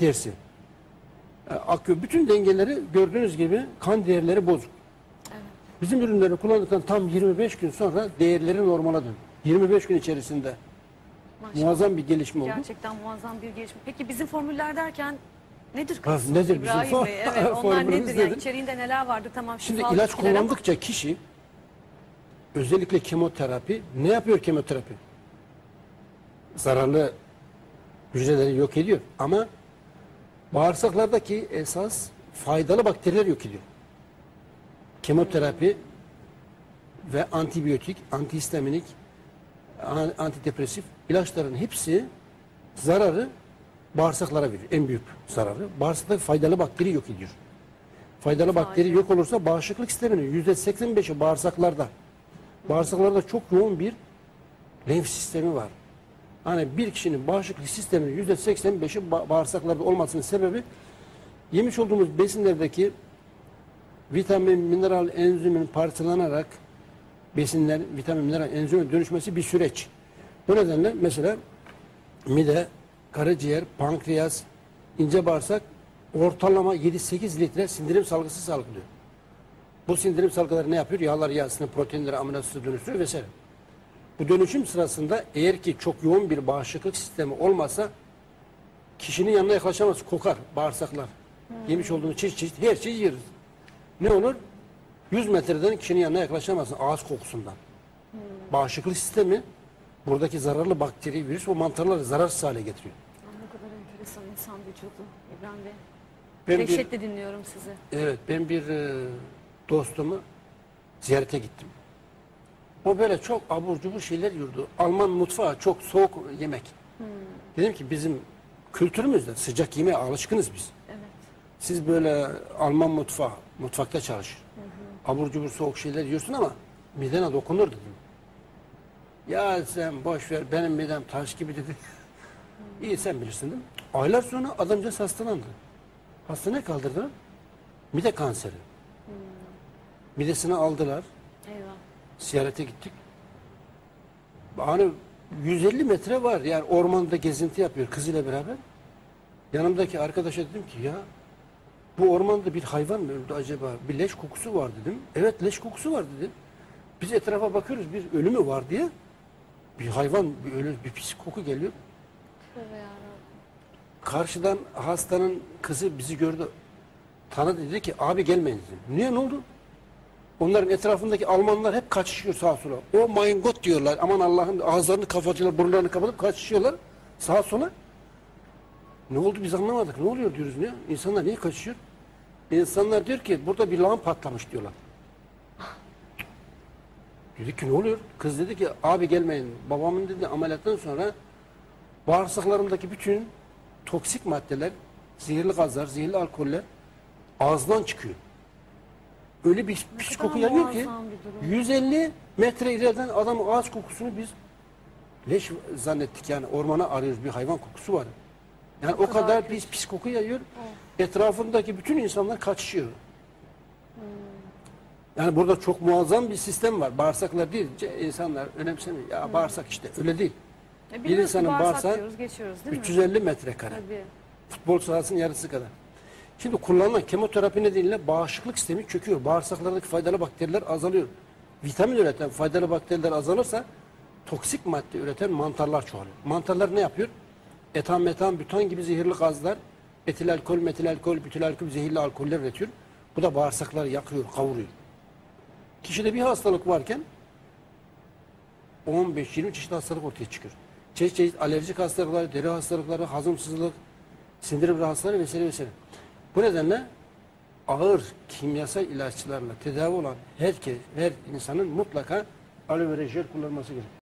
tersi. E, Akıyor. Bütün dengeleri gördüğünüz gibi kan değerleri bozuk. Bizim ürünleri kullandıktan tam 25 gün sonra değerleri normala dön. 25 gün içerisinde Maşallah. muazzam bir gelişme oldu. Gerçekten muazzam bir gelişme. Peki bizim formüller derken nedir kısmı? nedir bizim İbrahim for- Bey? Evet, onlar formülümüz nedir? Yani nedir? içeriğinde neler vardır? Tamam Şimdi ilaç bitkiler ama- kullandıkça kişi özellikle kemoterapi ne yapıyor kemoterapi? Zararlı hücreleri yok ediyor ama bağırsaklardaki esas faydalı bakteriler yok ediyor. Kemoterapi ve antibiyotik, antihistaminik, an- antidepresif ilaçların hepsi zararı bağırsaklara veriyor. En büyük zararı. Bağırsaktaki faydalı bakteri yok ediyor. Faydalı bakteri yok olursa bağışıklık sisteminin yüzde 85'i bağırsaklarda. Bağırsaklarda çok yoğun bir lenf sistemi var. Hani bir kişinin bağışıklık sisteminin yüzde 85'i ba- bağırsaklarda olmasının sebebi yemiş olduğumuz besinlerdeki vitamin, mineral, enzimin parçalanarak besinler, vitamin, mineral, enzime dönüşmesi bir süreç. Bu nedenle mesela mide, karaciğer, pankreas, ince bağırsak ortalama 7-8 litre sindirim salgısı salgılıyor. Bu sindirim salgıları ne yapıyor? Yağlar yağsını, proteinleri amino dönüştürüyor vesaire. Bu dönüşüm sırasında eğer ki çok yoğun bir bağışıklık sistemi olmasa kişinin yanına yaklaşamaz. Kokar bağırsaklar. Yemiş olduğumuz çeşit çeşit her şeyi yeriz. Ne olur? 100 metreden kişinin yanına yaklaşamazsın ağız kokusundan. Bağışıklık sistemi buradaki zararlı bakteri, virüs o mantarları zararsız hale getiriyor. Ne kadar enteresan insan vücudu İbrahim Bey. Ben Dehşetle dinliyorum sizi. evet ben bir e, dostumu ziyarete gittim. O böyle çok abur cubur şeyler yiyordu. Alman mutfağı çok soğuk yemek. Dedim ki bizim kültürümüzde sıcak yemeğe alışkınız biz. Evet. Siz böyle Alman mutfağı, mutfakta çalışır. Abur cubur soğuk şeyler yiyorsun ama midene dokunur dedim. Ya sen boş ver benim midem taş gibi dedi. İyi sen bilirsin dedim. Aylar sonra adamcağız hastalandı. Hastaneye kaldırdılar. Mide kanseri. Midesini aldılar. Eyvah. Ziyarete gittik. Hani 150 metre var yani ormanda gezinti yapıyor kızıyla beraber. Yanımdaki arkadaşa dedim ki ya bu ormanda bir hayvan mı öldü acaba? Bir leş kokusu var dedim. Evet leş kokusu var dedi. Biz etrafa bakıyoruz bir ölü mü var diye. Bir hayvan bir ölü bir pis koku geliyor. Karşıdan hastanın kızı bizi gördü. Tanıdı dedi ki abi gelmeyin dedi. Niye ne oldu? Onların etrafındaki Almanlar hep kaçışıyor sağa sola. O mein Gott diyorlar. Aman Allah'ın ağızlarını kapatıyorlar, burunlarını kapatıp kaçışıyorlar sağa sola. Ne oldu biz anlamadık. Ne oluyor diyoruz ne? İnsanlar niye kaçışıyor? İnsanlar diyor ki burada bir lağım patlamış diyorlar. Dedik ki ne oluyor? Kız dedi ki abi gelmeyin. Babamın dedi ameliyattan sonra bağırsaklarımdaki bütün toksik maddeler, zehirli gazlar, zehirli alkoller ağızdan çıkıyor. Öyle bir pis kadar koku yayıyor ki muazzam bir durum. 150 metre ileriden adamın ağız kokusunu biz leş zannettik yani ormana arıyoruz bir hayvan kokusu var. Yani o, kadar kadar kötü. pis pis koku yayıyor. Etrafındaki bütün insanlar kaçışıyor. Yani burada çok muazzam bir sistem var. Bağırsaklar deyince insanlar önemsemiyor. Ya bağırsak işte öyle değil. E, Bir insanın bağırsak bağırsağı diyoruz, geçiyoruz değil mi? 350 metrekare. Tabii. Futbol sahasının yarısı kadar. Şimdi kullanılan kemoterapi nedeniyle bağışıklık sistemi çöküyor. Bağırsaklardaki faydalı bakteriler azalıyor. Vitamin üreten faydalı bakteriler azalırsa toksik madde üreten mantarlar çoğalıyor. Mantarlar ne yapıyor? Etan, metan, bütan gibi zehirli gazlar, etil alkol, metil alkol, bütil alkol, zehirli alkoller üretiyor. Bu da bağırsakları yakıyor, kavuruyor. Kişide bir hastalık varken 15-20 çeşit hastalık ortaya çıkıyor. Çeşit çeşit alerjik hastalıklar, deri hastalıkları, hazımsızlık, sindirim rahatsızlıkları vesaire vesaire. Bu nedenle ağır kimyasal ilaçlarla tedavi olan herkes, her insanın mutlaka aloe vera jel kullanması gerekiyor.